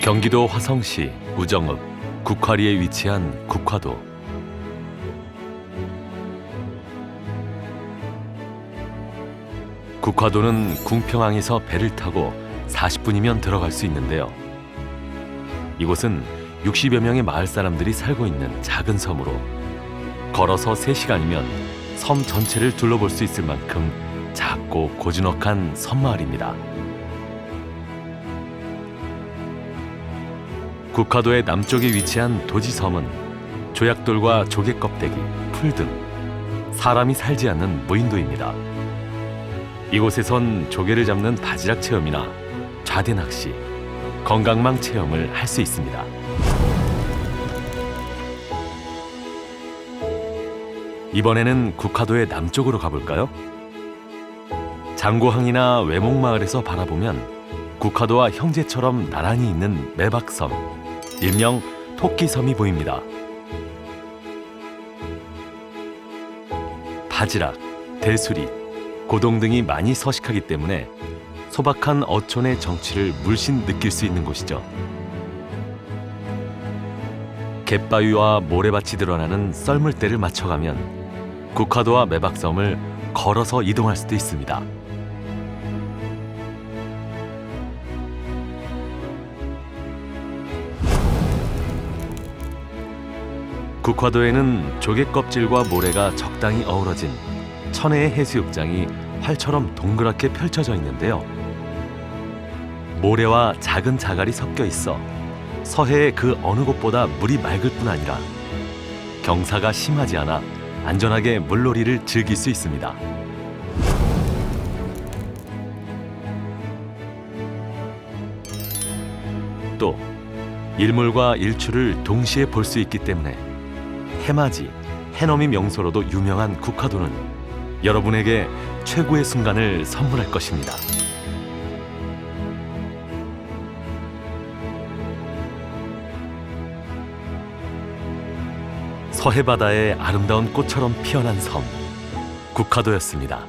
경기도 화성시 우정읍 국화리에 위치한 국화도. 국화도는 궁평항에서 배를 타고 40분이면 들어갈 수 있는데요. 이곳은 60여 명의 마을 사람들이 살고 있는 작은 섬으로 걸어서 3시간이면 섬 전체를 둘러볼 수 있을 만큼 작고 고즈넉한 섬마을입니다. 국화도의 남쪽에 위치한 도지섬은 조약돌과 조개 껍데기, 풀 등 사람이 살지 않는 무인도입니다. 이곳에선 조개를 잡는 바지락 체험이나 좌대 낚시, 건강망 체험을 할 수 있습니다. 이번에는 국화도의 남쪽으로 가볼까요? 장고항이나 외목마을에서 바라보면 국화도와 형제처럼 나란히 있는 매박섬, 일명 토끼섬이 보입니다. 바지락, 대수리, 고동 등이 많이 서식하기 때문에 소박한 어촌의 정취를 물씬 느낄 수 있는 곳이죠. 갯바위와 모래밭이 드러나는 썰물대를 맞춰가면 국화도와 매박섬을 걸어서 이동할 수도 있습니다. 국화도에는 조개 껍질과 모래가 적당히 어우러진 천혜의 해수욕장이 활처럼 동그랗게 펼쳐져 있는데요. 모래와 작은 자갈이 섞여 있어 서해의 그 어느 곳보다 물이 맑을 뿐 아니라 경사가 심하지 않아 안전하게 물놀이를 즐길 수 있습니다. 또 일몰과 일출을 동시에 볼 수 있기 때문에 해맞이, 해넘이 명소로도 유명한 국화도는 여러분에게 최고의 순간을 선물할 것입니다. 서해 바다의 아름다운 꽃처럼 피어난 섬 국화도였습니다.